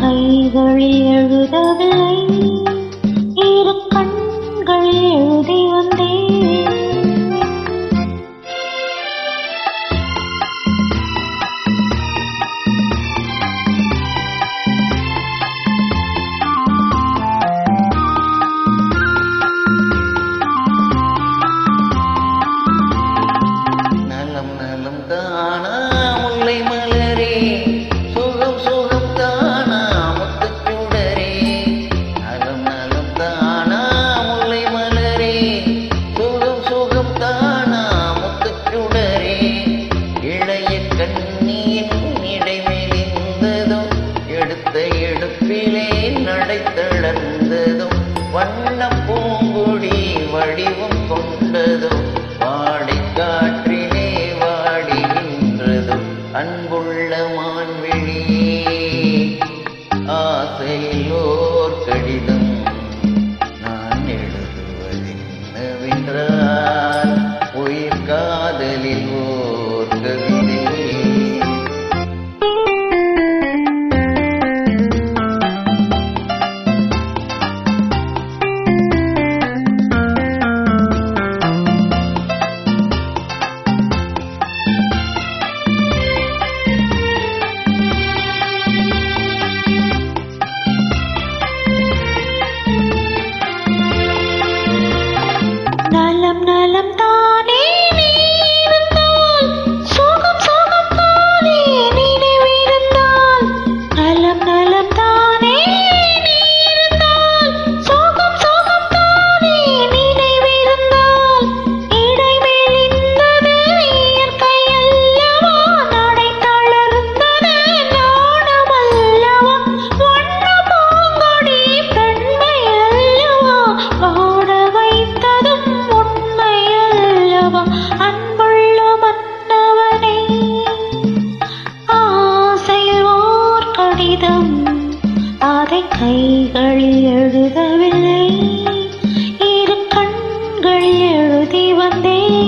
கைகள் எழுதவில்லை. இரு கண்கள் எழுதி வந்தேன். நலம் நலம் தானா? feeling. யாரை கைகளில் எழுதவில்லை. இரு கண்களில் எழுதி வந்தேன்.